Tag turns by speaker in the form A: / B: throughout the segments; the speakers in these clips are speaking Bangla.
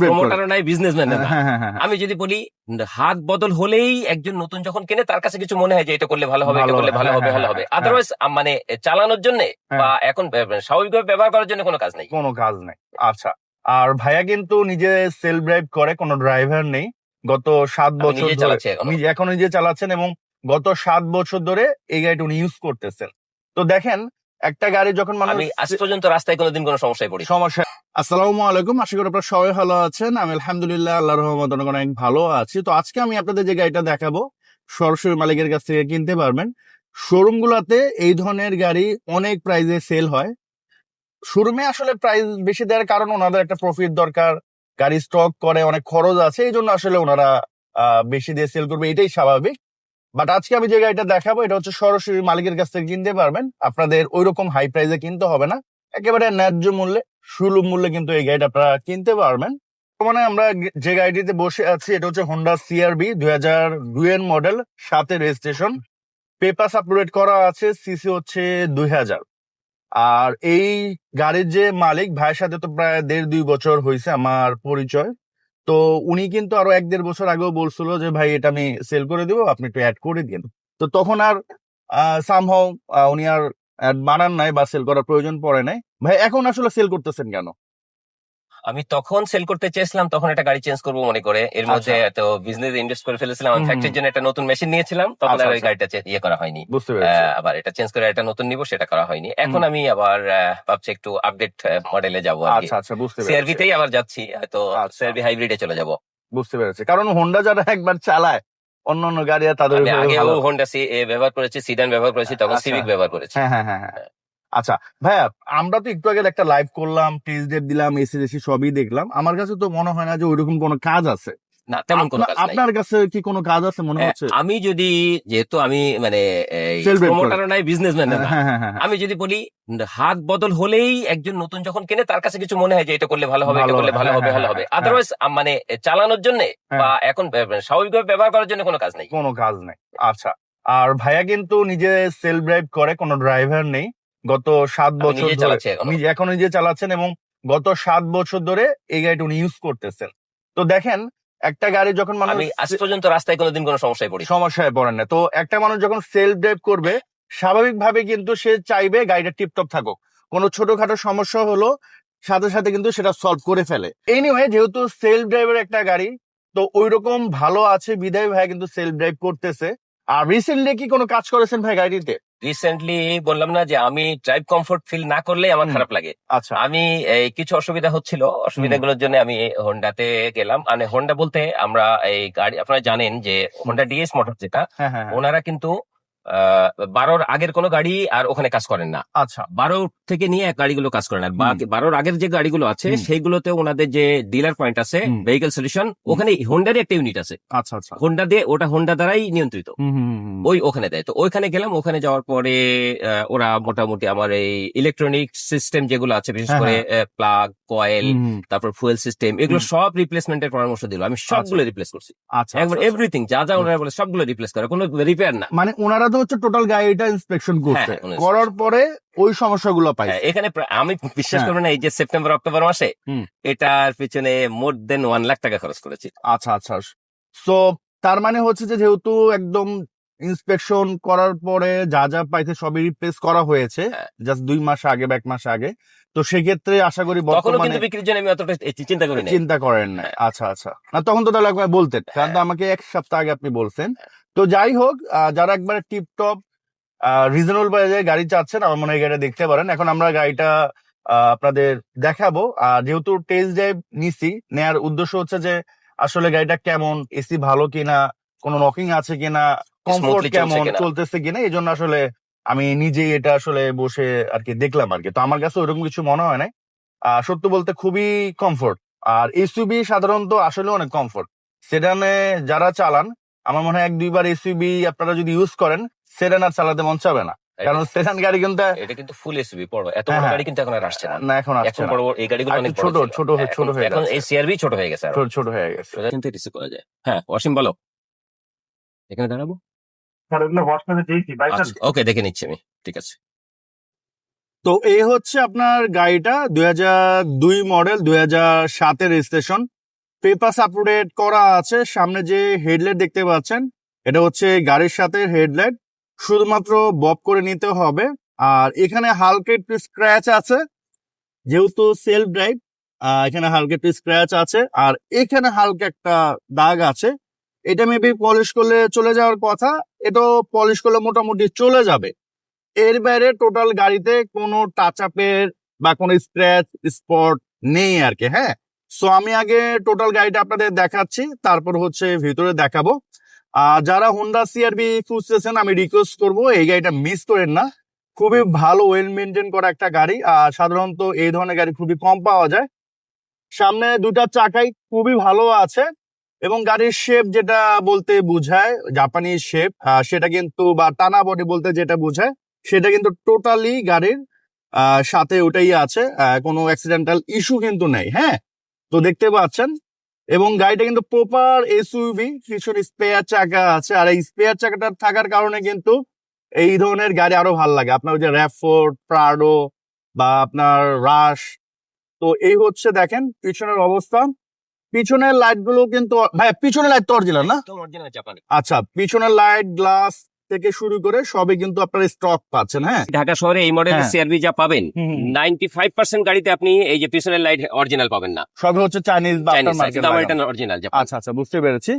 A: প্রমোটারও নাই বিজনেসম্যান
B: হ্যাঁ হ্যাঁ হ্যাঁ
A: আমি যদি বলি হাত বদল হলেই একজন নতুন যখন কেনে তার কাছে কিছু মনে হয় যে এটা করলে ভালো হবে এটা করলে ভালো হবে ভালো হবে। আদারওয়াইজ মানে চালানোর জন্য। বা এখন স্বাভাবিকভাবে ব্যবহার করার জন্য কোনো কাজ নেই।
B: কোনো কাজ নেই। আচ্ছা আর ভাইয়া কিন্তু নিজে সেলফ ড্রাইভ করে কোনো ড্রাইভার নেই। গত সাত বছর ধরে
A: এখন।
B: নিজে চালাচ্ছেন এবং গত সাত বছর ধরে এই গাড়িটা উনি ইউজ করতেছেন। তো দেখেন একটা গাড়ি যখন
A: আমি আজ পর্যন্ত রাস্তায় কোনোদিন কোনো সমস্যায় পড়ি
B: সমস্যা আসসালামু আলাইকুম আশা করি আপনারা সবাই ভালো আছেন। আমি আলহামদুলিল্লাহ আল্লাহর রহমত অনেক ভালো আছি। তো আজকে আমি আপনাদের যে গাড়িটা দেখাবো সরাসরি মালিকের কাছ থেকে কিনতে পারবেন। শোরুম গুলাতে এই ধরনের গাড়ি অনেক প্রাইজে সেল হয়। শোরুমে আসলে প্রাইস বেশি দেওয়ার কারণ ওনাদের একটা প্রফিট দরকার গাড়ি স্টক করে অনেক খরচ আছে এই জন্য আসলে ওনারা আহ, বেশি দিয়ে সেল করবে এটাই স্বাভাবিক। বাট আজকে আমি যে গাড়িটা দেখাবো, এটা হচ্ছে সরাসরি মালিকের কাছ থেকে কিনতে পারবেন। আপনাদের ওইরকম হাই প্রাইসে কিনতে হবে না। একেবারে ন্যায্য মূল্যে, সুলভ মূল্যে কিন্তু এই গাড়িটা আপনারা কিনতে পারবেন। মানে আমরা যে গাড়িটিতে বসে আছি, এটা হচ্ছে হোন্ডা সিআরবি দুই হাজার দুইয়ের মডেল সাথে রেজিস্ট্রেশন পেপার আপলোড করা আছে সিসি হচ্ছে দুই হাজার। আর এই গাড়ির যে মালিক, ভাইয়ের সাথে তো প্রায় দেড় দুই বছর হয়েছে আমার পরিচয়। তো উনি কিন্তু আরও এক দেড় বছর আগেও বলছিল যে, ভাই, এটা আমি সেল করে দেবো, আপনি একটু অ্যাড করে দিন। তো তখন আর সামহাও উনি আর অ্যাড বানান নাই বা সেল করার প্রয়োজন পড়ে নাই। ভাই, এখন আসলে সেল করতেছেন কেন?
A: আমি তখন সেল করতে চেয়েছিলাম তখন একটা গাড়ি চেঞ্জ করব মনে করে। এর মধ্যে তো বিজনেস ইনভেস্ট করে ফেলেছিলাম আমি ফ্যাক্টরির জন্য একটা নতুন মেশিন নিয়েছিলাম তখন
B: আচ্ছা,
A: আর ওই
B: আচ্ছা।
A: গাড়িটা ইয়ে করা হয়নি।
B: বুঝতে
A: আবার এটা চেঞ্জ করে একটা নতুন নিব সেটা করা হয়নি। এখন আমি আবার ভাবছি একটু আপডেট মডেলে যাব
B: আচ্ছা আচ্ছা পেরেছি।
A: সিআরভিতেই আবার যাচ্ছি হয়তো
B: আচ্ছা।
A: সিআরভি হাইব্রিডে চলে যাব।
B: বুঝতে পেরেছি। কারণ হোন্ডা যারা একবার চালায় অন্য অন্য গাড়ি আর তাদের
A: আগেও হোন্ডা সি ব্যবহার করেছি সিডান ব্যবহার করেছি তখন
B: আচ্ছা।
A: সিভিক ব্যবহার করেছি।
B: হ্যাঁ হ্যাঁ হ্যাঁ হ্যাঁ। আচ্ছা ভাইয়া আমরা তো একটু আগে একটা লাইভ করলাম টেস্ট ডেট দিলাম এসি এসি সবই দেখলাম। আমার কাছে তো মনে হয় না যে ওইরকম কোনো কাজ আছে।
A: না তেমন কোনো কাজ
B: আপনার কাছে কি কোনো কাজ আছে মনে হচ্ছে?
A: আমি যদি যেহেতু আমি মানে
B: Self-made
A: নাই বিজনেসম্যান
B: হ্যাঁ হ্যাঁ হ্যাঁ হ্যাঁ।
A: আমি যদি বলি হাত বদল হলেই একজন নতুন যখন কেনে তার কাছে কিছু মনে হয় যে এটা করলে ভালো হবে এটা
B: ভালো
A: করলে
B: হবে,
A: ভালো হবে ভালো হবে। আদারওয়াইজ মানে চালানোর জন্য। বা এখন বে- স্বাভাবিকভাবে ব্যবহার করার জন্য কোনো কাজ নেই।
B: কোনো কাজ নেই। আচ্ছা আর ভাইয়া কিন্তু নিজে সেলফ ড্রাইভ করে কোনো ড্রাইভার নেই। গত সাত বছর
A: নিজে চালাচ্ছি এখনও।
B: নিজে চালাচ্ছেন এবং গত সাত বছর ধরে এই গাড়িটা উনি ইউজ করতেছেন। তো দেখেন একটা গাড়ি যখন মানুষ
A: আমি আজ পর্যন্ত রাস্তায় কোনোদিন কোনো সমস্যায় পড়ি
B: সমস্যায় পড়েন না। তো একটা মানুষ যখন সেলফ ড্রাইভ করবে স্বাভাবিকভাবে কিন্তু সে চাইবে গাড়িটা টিপটপ থাকুক। কোনো ছোটখাটো সমস্যা হলো সাথে সাথে কিন্তু সেটা সলভ করে ফেলে। এনিওয়ে যেহেতু সেলফ ড্রাইভের একটা গাড়ি তো ওই রকম ভালো আছে বিদায় ভাই কিন্তু সেলফ ড্রাইভ করতেছে। আর রিসেন্টলি কি কোনো কাজ করেছেন ভাই গাড়িতে?
A: রিসেন্টলি বললাম না যে আমি ড্রাইভ কমফোর্ট ফিল না করলে আমার খারাপ লাগে।
B: আচ্ছা।
A: আমি এই কিছু অসুবিধা হচ্ছিল। অসুবিধাগুলোর জন্য আমি হোন্ডাতে গেলাম। মানে হোন্ডা বলতে আমরা এই গাড়ি আপনারা জানেন যে হোন্ডা ডিএস মোটর যেটা
B: হ্যাঁ হ্যাঁ হ্যাঁ।
A: ওনারা কিন্তু বারোর আগের কোনো গাড়ি আর ওখানে কাজ করেন না।
B: আচ্ছা।
A: বারো থেকে নিয়ে গাড়িগুলো কাজ করেন। আর। বারোর আগের যে গাড়িগুলো আছে। সেইগুলোতে ওনাদের যে ডিলার পয়েন্ট আছে ভেহিকেল সলিউশন ওখানে হোন্ডারই একটা ইউনিট আছে।
B: আচ্ছা আচ্ছা।
A: হোন্ডা দিয়ে ওটা হোন্ডা দ্বারাই নিয়ন্ত্রিত। ওই ওখানে দেয়। তো ওইখানে গেলাম ওখানে যাওয়ার পরে ওরা মোটামুটি আমার এই ইলেকট্রনিক সিস্টেম যেগুলো আছে বিশেষ
B: হ্যাঁ,
A: করে প্লাগ কয়েল
B: হুম, হুম।
A: তারপর ফুয়েল সিস্টেম এগুলো। সব রিপ্লেসমেন্টের পরামর্শ দিল। আমি সবগুলো রিপ্লেস করছি।
B: আচ্ছা
A: একবার
B: আচ্ছা, আচ্ছা।
A: এভরিথিং যা যা ওনারা বলে সবগুলো রিপ্লেস করে। কোনো রিপেয়ার না।
B: মানে ওনারা তো হচ্ছে টোটাল গাড়িটা ইন্সপেকশন করছে।
A: হ্যাঁ,
B: করার পরে ওই সমস্যাগুলো পাই
A: হ্যাঁ, এখানে আমি বিশ্বাস
B: হ্যাঁ।
A: করব না এই যে সেপ্টেম্বর অক্টোবর মাসে এটার পিছনে মোর দেন ওয়ান লাখ টাকা খরচ করেছি।
B: আচ্ছা আচ্ছা। সো তার মানে হচ্ছে যে যেহেতু একদম ইন্সপেকশন করার পরে যা যা পাইতে সবই রিপ্লেস করা হয়েছে
A: হ্যাঁ।
B: জাস্ট দুই মাস আগে বা এক মাস আগে। তো সেক্ষেত্রে আশা করি বর্তমানে
A: বিক্রির জন্য আমি অতটা চিন্তা করি
B: চিন্তা করেন না আচ্ছা আচ্ছা। না তখন তো তাহলে একবার বলতেন। কারণ তো আমাকে এক সপ্তাহ আগে আপনি বলছেন। তো যাই হোক যারা একবারে টিপটপ রিজনেবল প্রাইজে গাড়ি চাচ্ছেন আমার মনে হয় গাড়িটা দেখতে পারেন। এখন আমরা গাড়িটা আপনাদের দেখাবো। আর যেহেতু টেস্ট ড্রাইভ নিছি নেয়ার উদ্দেশ্য হচ্ছে যে আসলে গাড়িটা কেমন এসি ভালো কিনা কোনো নকিং আছে কিনা কমফোর্ট কেমন চলতেছে কিনা এই জন্য আসলে আমি নিজেই এটা আসলে বসে আর কি দেখলাম আর কি। তো আমার কাছে ওইরকম কিছু মনে হয় নাই। আহ, সত্য বলতে খুবই কমফোর্ট আর এসইউবি সাধারণত আসলে অনেক কমফোর্ট সেডানে যারা চালান আমার মনে হয় এক দুইবার এসইউবি আপনারা যদি ইউজ করেন সেডান আর চালাতে মন চাবে না। কারণ সেডান গাড়ি কিন্তু
A: এটা কিন্তু ফুল এসইউভি বড় এত
B: হ্যাঁ,
A: বড়
B: হ্যাঁ।
A: গাড়ি কিন্তু এখন আর আসছে না।
B: না এখন আসছে না।
A: বড় বড় এই গাড়িগুলো অনেক
B: ছোট, ছোট হয়ে- ছোট হয়ে
A: এখন
B: যাচ্ছে।
A: এই সিআরবি ছোট হয়ে গেছে
B: ছোট ছোট হয়ে গেছে।
A: কিন্তু রিসিভ করা যায়। হ্যাঁ অসীম বলো। এখানে দাঁড়াবো?
C: স্যার ওগুলো ওয়াশ দিয়েছি। বাইশ
A: ওকে দেখে নিচ্ছি আমি। ঠিক আছে।
B: তো এই হচ্ছে আপনার গাড়িটা দুই হাজার দুই মডেল দুই হাজার সাতের রেজিস্ট্রেশন পেপার আপলোডেড করা আছে। সামনে যে হেডলাইট দেখতে পাচ্ছেন, এটা হচ্ছে গাড়ির সাথে হেডলাইট। শুধুমাত্র বব করে নিতে হবে। আর এখানে হালকা একটু স্ক্র্যাচ আছে, যেহেতু সেলফ ড্রাইভ এখানে হালকা একটু স্ক্র্যাচ আছে। আর এখানে হালকা একটা দাগ আছে। এটা মেবি পলিশ করলে চলে যাওয়ার কথা, এটাও পলিশ করলে মোটামুটি চলে যাবে। এর বাইরে টোটাল গাড়িতে কোনো টাচ আপের বা কোনো স্ক্র্যাচ স্পট নেই আর কি হ্যাঁ? সো আমি আগে টোটাল গাড়িটা আপনাদের দেখাচ্ছি, তারপর হচ্ছে ভিতরে দেখাবো। আর যারা হোন্ডা সিআরবি খুঁজতেছেন, আমি রিকোয়েস্ট করব, এই গাড়িটা মিস করেন না। খুবই ভালো ওয়েল মেনটেন করা একটা গাড়ি, আর সাধারণত এই ধরনের গাড়ি খুবই কম পাওয়া যায়। সামনে দুটা চাকাই খুবই ভালো আছে, এবং গাড়ির শেপ যেটা বলতে বোঝায় জাপানি শেপ সেটা কিন্তু, বা টানা বডি বলতে যেটা বোঝায়, সেটা কিন্তু টোটালি গাড়ির সাথে ওটাই আছে কোনো অ্যাক্সিডেন্টাল ইস্যু কিন্তু নেই হ্যাঁ? তো দেখতে পাচ্ছেন? এবং গাড়িটা কিন্তু প্রপার এসইউভি পিছনে স্পেয়ার চাকা আছে। আর এই স্পেয়ার চাকাটা থাকার কারণে কিন্তু এই ধরনের গাড়ি আরও ভালো লাগে। আপনার ওই যে র্যাফোর্ড প্রাডো বা আপনার রাশ তো এই হচ্ছে দেখেন পিছনের অবস্থা। পিছনের লাইটগুলো কিন্তু ভাই পিছনের লাইট তো অরিজিনাল না? আচ্ছা পিছনের লাইট গ্লাস থেকে শুরু করে সবই কিন্তু আপনার স্টক পাচ্ছেন হ্যাঁ?
A: ঢাকা শহরে এই মডেলের
B: হ্যাঁ।
A: সিআরবি যা পাবেন নাইনটি ফাইভ পার্সেন্ট গাড়িতে আপনি এই যে পিছনের লাইট অরিজিনাল পাবেন না।
B: সবই হচ্ছে চাইনিজ বা
A: অরিজিনাল
B: আচ্ছা আচ্ছা বুঝতে পেরেছি।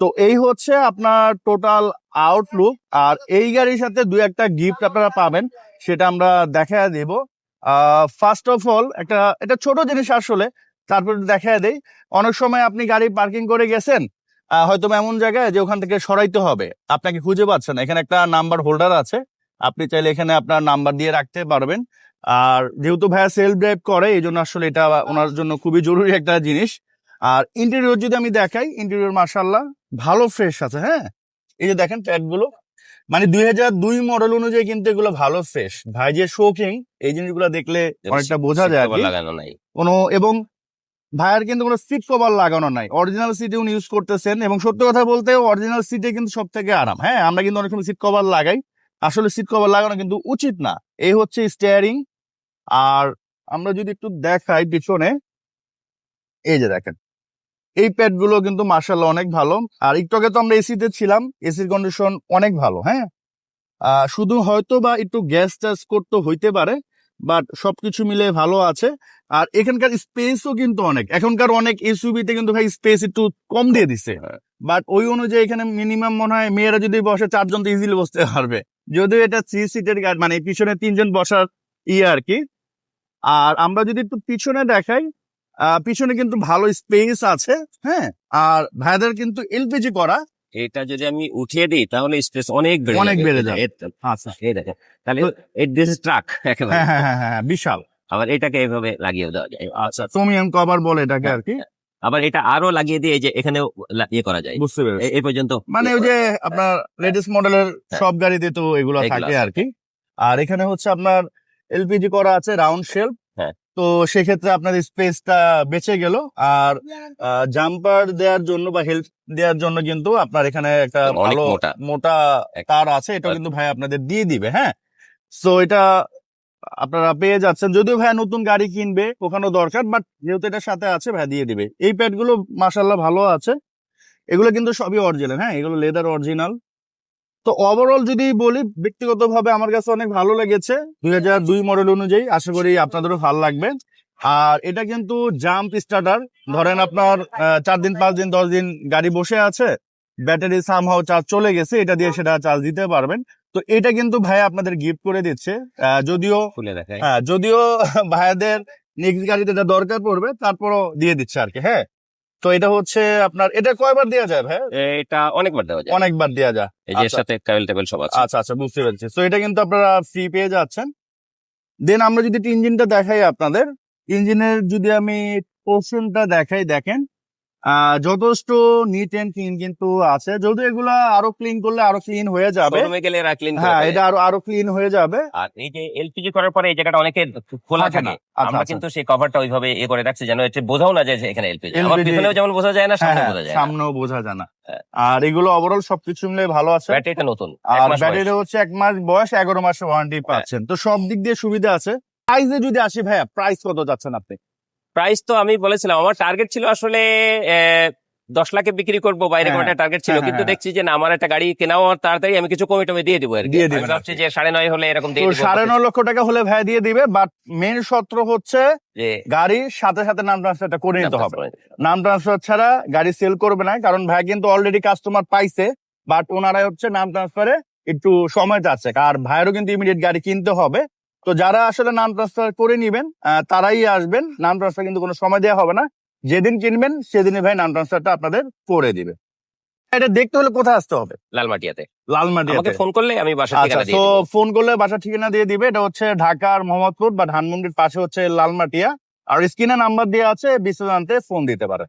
B: তো এই হচ্ছে আপনার টোটাল আউটলুক আর এই গাড়ির সাথে দুই একটা গিফট আপনারা পাবেন সেটা আমরা দেখা দেব। ফার্স্ট অফ অল একটা এটা ছোট জিনিস আসলে তারপর দেখা দেই। অনেক সময় আপনি গাড়ি পার্কিং করে গেছেন হয়তো এমন জায়গায় যে ওখান থেকে সরাইতে হবে। আপনাকে খুঁজে পাচ্ছেন এখানে একটা নাম্বার হোল্ডার আছে। আপনি চাইলে এখানে আপনার নাম্বার দিয়ে রাখতে পারবেন। আর যেহেতু ভাইয়া সেলফ ড্রাইভ করে এই জন্য আসলে এটা ওনার জন্য খুবই জরুরি একটা জিনিস। আর ইন্টেরিয়র যদি আমি দেখাই ইন্টেরিয়র মার্শাল্লাহ ভালো ফ্রেশ আছে হ্যাঁ? এই যে দেখেন প্যাডগুলো। মানে দুই হাজার দুই মডেল অনুযায়ী কিন্তু এগুলো ভালো ফ্রেশ ভাই যে শোকিং এই জিনিসগুলো দেখলে অনেকটা বোঝা যায় কোনো এবং ভাইয়ের কিন্তু কোনো সিট কভার লাগানো নাই। অরিজিনাল সিটে উনি ইউজ করতেছেন এবং সত্য কথা বলতে অরিজিনাল সিটে কিন্তু সব থেকে আরাম। হ্যাঁ আমরা কিন্তু অনেক সময় সিট কভার লাগাই। আসলে সিট কভার লাগানো কিন্তু উচিত না। এই হচ্ছে স্টিয়ারিং আর আমরা যদি একটু দেখাই পিছনে, এই যে দেখেন। এই প্যাডগুলো কিন্তু মার্শাল্লাহ অনেক ভালো। আর একটু আগে তো আমরা এসিতে ছিলাম এসির কন্ডিশন অনেক ভালো হ্যাঁ? শুধু হয়তো বা একটু গ্যাস টাস করতে হইতে পারে বাট সবকিছু মিলে ভালো আছে। আর এখানকার স্পেসও কিন্তু অনেক। এখনকার অনেক এসইউবিতে কিন্তু ভাই স্পেস একটু কম দিয়ে দিছে। বাট ওই অনুযায়ী এখানে মিনিমাম মনে হয় মেয়েরা যদি বসে চারজন তো ইজিলি বসতে পারবে। যদিও এটা থ্রি সিটের গাড়ি মানে পিছনে তিনজন বসার ইয়ে আর কি। আর আমরা যদি একটু পিছনে দেখাই আহ, পিছনে কিন্তু ভালো স্পেস আছে হ্যাঁ। আর ভাইদের কিন্তু এলপিজি করা।
A: এটা যদি আমি উঠিয়ে দিই তাহলে স্পেস অনেক বেড়ে
B: অনেক বেড়ে যাবে। আচ্ছা
A: এই দেখেন। তাহলে এই দিস ট্রাক একেবারে।
B: হ্যাঁ হ্যাঁ হ্যাঁ বিশাল।
A: আবার এটাকে এভাবে লাগিয়ে দেওয়া যায়।
B: আচ্ছা সোমিয়াম কভার বলে এটাকে আর কি।
A: আবার এটা আরও লাগিয়ে দিয়ে যে এখানেও লা- ইয়ে করা যায়।
B: বুঝতে পেরেছি।
A: এই পর্যন্ত
B: মানে ওই যে আপনার লেটেস্ট মডেলের। সব গাড়িতে তো এগুলো থাকে আর কি। আর এখানে হচ্ছে আপনার এলপিজি করা আছে রাউন্ড শেলফ। তো সেক্ষেত্রে আপনার স্পেসটা বেঁচে গেল। আর জাম্পার দেওয়ার জন্য বা হেল্প দেওয়ার জন্য কিন্তু আপনার এখানে একটা ভালো
A: মোটা।
B: তার আছে এটাও কিন্তু ভাই আপনাদের দিয়ে দিবে হ্যাঁ? সো এটা আপনারা পেয়ে যাচ্ছেন। যদিও ভাই নতুন গাড়ি কিনবে ওখানেও দরকার বাট যেহেতু এটার সাথে আছে ভাই দিয়ে দিবে। এই প্যাডগুলো মাসাল্লাহ ভালো আছে। এগুলো কিন্তু সবই অরিজিনাল হ্যাঁ? এগুলো লেদার অরিজিনাল তো ওভারঅল যদি বলি ব্যক্তিগতভাবে আমার কাছে অনেক ভালো লেগেছে। দুই হাজার দুই মডেল অনুযায়ী আশা করি আপনাদেরও ভালো লাগবে। আর এটা কিন্তু জাম্প স্টার্টার ধরেন আপনার চার দিন পাঁচ দিন দশ দিন গাড়ি বসে আছে ব্যাটারি সামহাও চার্জ চলে গেছে এটা দিয়ে সেটা চার্জ দিতে পারবেন। তো এটা কিন্তু ভাই আপনাদের গিফট করে দিচ্ছে। যদিও
A: খুলে দেখায়
B: হ্যাঁ যদিও ভাইয়াদের নেক্সট গাড়িতে এটা দরকার পড়বে তারপরও দিয়ে দিচ্ছে আর কি হ্যাঁ। তো এটা হচ্ছে আপনার এটা কয়বার দেওয়া যায় ভাই?
A: এটা অনেকবার দেওয়া যায়।
B: অনেকবার দেওয়া যায়।
A: এই যে এর
B: আচ্ছা।
A: সাথে কেবল টেবিল সব আছে।
B: আচ্ছা আচ্ছা বুঝতে পেরেছি। তো এটা কিন্তু আপনারা ফ্রি পেয়ে যাচ্ছেন। দেন আমরা যদি ইঞ্জিনটা দেখাই আপনাদের ইঞ্জিনের যদি আমি পোর্শনটা দেখাই দেখেন। যথেষ্ট নিট এন্ড ক্লিন কিন্তু আছে। যদিও এগুলা আরও ক্লিন করলে আরও ক্লিন হয়ে যাবে।
A: গেলে এরা ক্লিন
B: হ্যাঁ এটা আরও আরও ক্লিন হয়ে যাবে।
A: আর এই যে এলপিজি করার পরে এই জায়গাটা অনেকে খোলা
B: থাকে না। আচ্ছা,
A: আমরা
B: আচ্ছা।
A: কিন্তু সেই কভারটা ওইভাবে ইয়ে করে রাখছি যেন এটা বোঝাও না যায় এখানে এলপিজি আমার পিছনেও যেমন বোঝা যায় না
B: হ্যাঁ
A: সামনে
B: হ্যাঁ,
A: বোঝা যায়
B: সামনেও বোঝা যায় না।
A: হ্যাঁ।
B: আর এগুলো ওভারঅল সবকিছু মিলে ভালো আছে।
A: ব্যাটারিটা নতুন এক
B: আর
A: মাস বয়স।
B: ব্যাটারি হচ্ছে এক মাস বয়স এগারো মাসের ওয়ারেন্টি পাচ্ছেন। তো সব দিক দিয়ে সুবিধা আছে। প্রাইসে যদি আসি ভাইয়া প্রাইস কত যাচ্ছেন আপনি?
A: প্রাইস তো আমি বলেছিলাম আমার টার্গেট ছিল আসলে দশ লাখে বিক্রি করব বাইরে
B: হ্যাঁ,
A: একটা টার্গেট ছিল
B: হ্যাঁ,
A: কিন্তু
B: হ্যাঁ।
A: দেখছি যে না আমার একটা গাড়ি কেনাও আমার তাড়াতাড়ি আমি কিছু কমে টমে দিয়ে দিবো আর
B: দিয়ে দিবেন
A: ভাবছি যে সাড়ে নয় হলে এরকম দিয়ে
B: সাড়ে নয় লক্ষ টাকা হলে ভাই দিয়ে দিবে বাট মেন সত্র হচ্ছে
A: যে
B: গাড়ির সাথে সাথে নাম ট্রান্সফারটা করে নিতে হবে। নাম ট্রান্সফার ছাড়া গাড়ি সেল করবে না কারণ ভাই কিন্তু অলরেডি কাস্টমার পাইছে বাট ওনারাই হচ্ছে নাম ট্রান্সফারে একটু সময় যাচ্ছে আর ভাইয়েরও কিন্তু ইমিডিয়েট গাড়ি কিনতে হবে তো যারা আসলে নাম ট্রান্সফার করে নিবেন তারাই আসবেন। নাম ট্রান্সফার কিন্তু কোনো সময় দেওয়া হবে না। যেদিন কিনবেন সেদিনই ভাই নাম ট্রান্সফারটা আপনাদের করে দিবে। এটা দেখতে হলে কোথায় আসতে হবে?
A: লালমাটিয়াতে।
B: লালমাটি
A: আমাকে ফোন করলে আমি বাসা
B: আচ্ছা
A: ঠিকানা দিয়ে
B: তো ফোন করলে বাসা ঠিকানা দিয়ে দিবে। এটা হচ্ছে ঢাকার মোহাম্মদপুর বা ধানমন্ডির পাশে হচ্ছে লালমাটিয়া। আর স্ক্রিনে নাম্বার দেওয়া আছে বিস্তারিত জানতে ফোন দিতে পারে।